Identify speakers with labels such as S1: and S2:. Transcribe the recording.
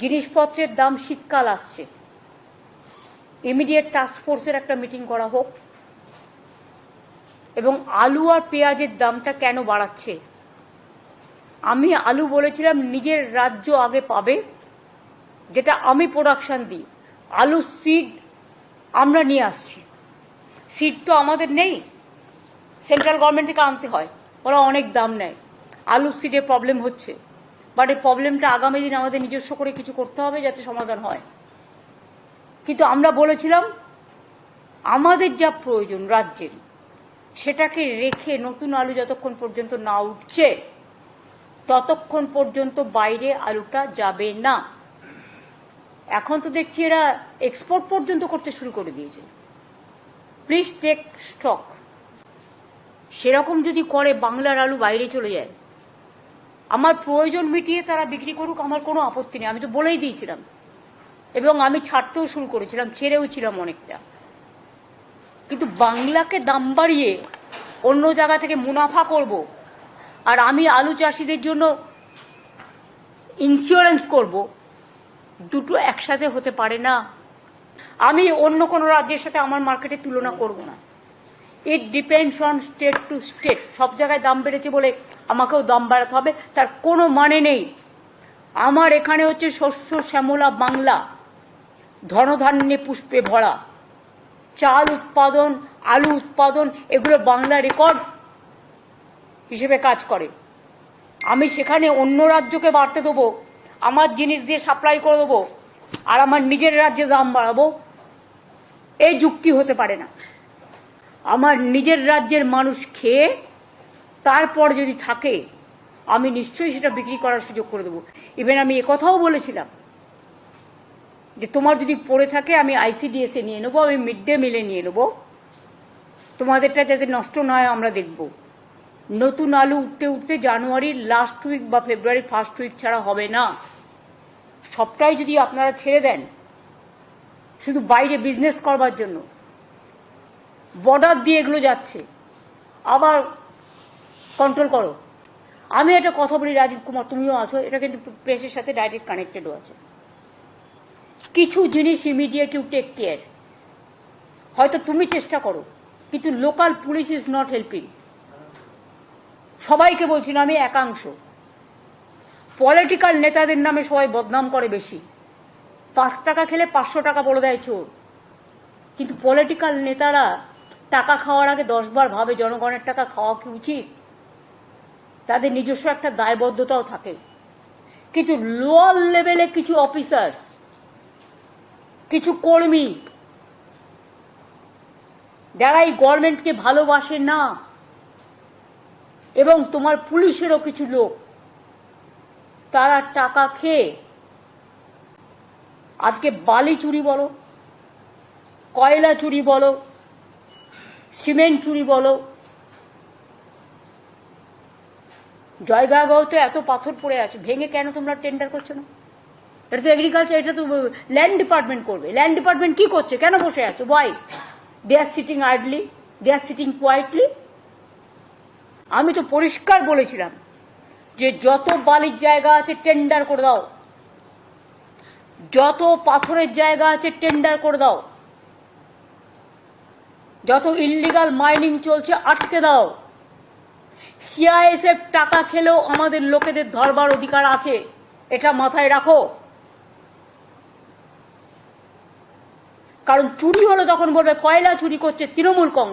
S1: জিনিসপত্রের দাম শীতকাল আসছে। ইমিডিয়েট টাস্ক ফোর্সের একটা মিটিং করা হোক এবং আলু আর পেঁয়াজের দামটা কেন বাড়াচ্ছে? আমি আলু বলেছিলাম, নিজের রাজ্য আগে পাবে, যেটা আমি প্রোডাকশন দিই। আলু সিড আমরা নিয়ে আসছি। সিড তো আমাদের নেই। সেন্ট্রাল গভর্নমেন্ট থেকে আনতে হয়, ওরা অনেক দাম নেয়। আলু সিডের প্রবলেম হচ্ছে। বাট এই প্রবলেমটা আগামী দিন আমাদের নিজস্ব করে কিছু করতে হবে যাতে সমাধান হয়। কিন্তু আমরা বলেছিলাম, আমাদের যা প্রয়োজন রাজ্যের, সেটাকে রেখে নতুন আলু যতক্ষণ পর্যন্ত না উঠছে, ততক্ষণ পর্যন্ত বাইরে আলুটা যাবে না। এখন তো দেখছি এরা এক্সপোর্ট পর্যন্ত করতে শুরু করে দিয়েছে। প্লিজ টেক স্টক সেরকম যদি করে বাংলার আলু বাইরে চলে যায় আমার প্রয়োজন মিটিয়ে তারা বিক্রি করুক, আমার কোনো আপত্তি নেই। আমি তো বলেই দিয়েছিলাম। এবং আমি ছাড়তেও শুরু করেছিলাম, ছেড়েও ছিলাম অনেকটা। কিন্তু বাংলাকে দাম বাড়িয়ে অন্য জায়গা থেকে মুনাফা করব আর আমি আলু চাষিদের জন্য ইন্স্যুরেন্স করব, দুটো একসাথে হতে পারে না। আমি অন্য কোনো রাজ্যের সাথে আমার মার্কেটে তুলনা করব না। It depends on state to state সব জায়গায় দাম বেড়েছে বলে আমাকেও দাম বাড়াতে হবে, তার কোনো মানে নেই। আমার এখানে হচ্ছে শস্য শ্যামলা বাংলা, ধনধান্যে পুষ্পে ভরা। চাল উৎপাদন, আলু উৎপাদন, এগুলো বাংলা রেকর্ড হিসেবে কাজ করে। আমি সেখানে অন্য রাজ্যকে বাড়তে দেবো, আমার জিনিস দিয়ে সাপ্লাই করে দেবো, আর আমার নিজের রাজ্যে দাম বাড়াবো, এই যুক্তি হতে পারে না। আমার নিজের রাজ্যের মানুষ খেয়ে তারপর যদি থাকে, আমি নিশ্চয়ই সেটা বিক্রি করার সুযোগ করে দেবো। ইভেন আমি একথাও বলেছিলাম যে তোমার যদি পড়ে থাকে, আমি আইসিডিএসে নিয়ে নেব, আমি মিড ডে মিলে নিয়ে নেব। তোমাদেরটা যাতে নষ্ট না হয়, আমরা দেখব। নতুন আলু উঠতে উঠতে জানুয়ারির লাস্ট উইক বা ফেব্রুয়ারির ফার্স্ট উইক ছাড়া হবে না। সবটাই যদি আপনারা ছেড়ে দেন, শুধু বাইরে বিজনেস করবার জন্য। বর্ডার দিয়ে এগুলো যাচ্ছে। আবার কন্ট্রোল করো। আমি একটা কথা বলি রাজীব কুমার, তুমিও আছো, এটা কিন্তু প্রেসের সাথে ডাইরেক্ট কানেক্টেডও আছে। কিছু জিনিস ইমিডিয়েট ইউ টেক কেয়ার হয়তো তুমি চেষ্টা করো, কিন্তু local police is not helping সবাইকে বলছি না, আমি একাংশ। পলিটিক্যাল নেতাদের নামে সবাই বদনাম করে বেশি। পাঁচ টাকা খেলে পাঁচশো টাকা বলে দেয় চোর। কিন্তু পলিটিক্যাল নেতারা টাকা খাওয়ার আগে দশবার ভাবে জনগণের টাকা খাওয়া কি উচিত? তাদের নিজস্ব একটা দায়বদ্ধতাও থাকে। কিন্তু লোয়ার লেভেলে কিছু অফিসার্স কিছু কর্মী, যারা এই গভর্নমেন্টকে ভালোবাসে না, এবং তোমার পুলিশেরও কিছু লোক, তারা টাকা খেয়ে আজকে বালি চুরি বলো, কয়লা চুরি বলো সিমেন্ট চুরি বলো। জয়গাঁওতে এত পাথর পড়ে আছে, ভেঙে কেন তোমরা টেন্ডার করছ না? এটা তো এগ্রিকালচার এটা তো ল্যান্ড ডিপার্টমেন্ট করবে। ল্যান্ড ডিপার্টমেন্ট কি করছে? কেন বসে আছো? Why they are sitting idly they are sitting quietly আমি তো পরিষ্কার বলেছিলাম যে যত বালির জায়গা আছে টেন্ডার করে দাও। যত পাথরের জায়গা আছে টেন্ডার করে দাও। যত ইল্লিগাল মাইনিং চলছে, আটকে দাও। সিআইএসএফ টাকা খেলেও আমাদের লোকেদের ধরবার অধিকার আছে। এটা মাথায় রাখো। কারণ চুরি হলো তখন বলবে, কয়লা চুরি করছে তৃণমূল কংগ্রেস।